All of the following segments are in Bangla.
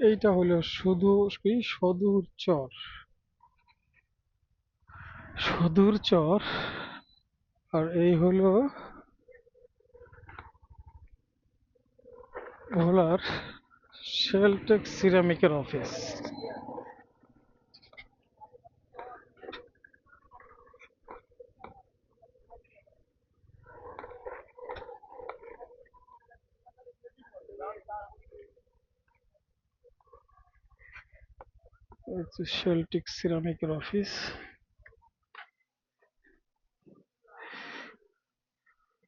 এইটা হলো শুধু কি? সদুর চর। সদুর চর, আর এই হলো ভোলার শেলটেক সিরামিকের অফিস। হচ্ছে সিরামিকের অফিস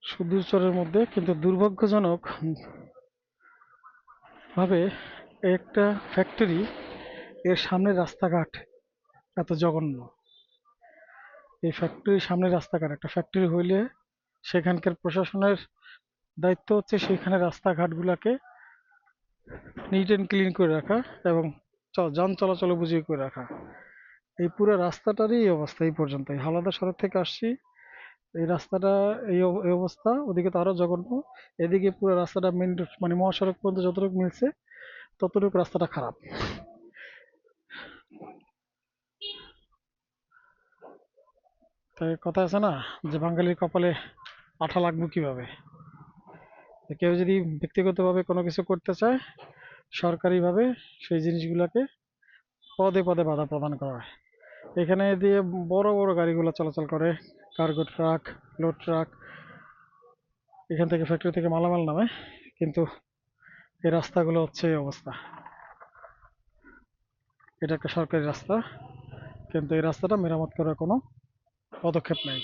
সুদূরচরের মধ্যে, কিন্তু দুর্ভাগ্যজনক ভাবে একটা ফ্যাক্টরি এর সামনে রাস্তাঘাট এত জঘন্য। এই ফ্যাক্টরির সামনে রাস্তাঘাট, একটা ফ্যাক্টরি হইলে সেখানকার প্রশাসনের দায়িত্ব হচ্ছে সেখানে রাস্তাঘাটগুলোকে নিট অ্যান্ড ক্লিন করে রাখা এবং যান চলাচল বুঝিয়ে করে রাখা। এই পুরো রাস্তাটারই এই অবস্থা এই পর্যন্ত এই হালাদা সড়ক থেকে আসছি। এই রাস্তাটা, এই অবস্থা। ওদিকে তো আরও জঘন্য। এদিকে পুরো রাস্তাটা মেন মানে মহাসড়ক পর্যন্ত যতটুকু মিলছে, ততটুকু রাস্তাটা খারাপ। তাই কথা আছে না, যে বাঙালির কপালে আঠা লাগবে কীভাবে? কেউ যদি ব্যক্তিগতভাবে কোনো কিছু করতে চায় সরকারিভাবে সেই জিনিসগুলোকে পদে পদে বাধা প্রদান করা হয়। এখানে দিয়ে বড় বড় গাড়িগুলো চলাচল করে, কার্গো ট্রাক, লোড ট্রাক, এখান থেকে ফ্যাক্টরি থেকে মালামাল নামে, কিন্তু এই রাস্তাগুলো হচ্ছে এই অবস্থা। এটা একটা সরকারি রাস্তা, কিন্তু এই রাস্তাটা মেরামত করার কোনো পদক্ষেপ নেই।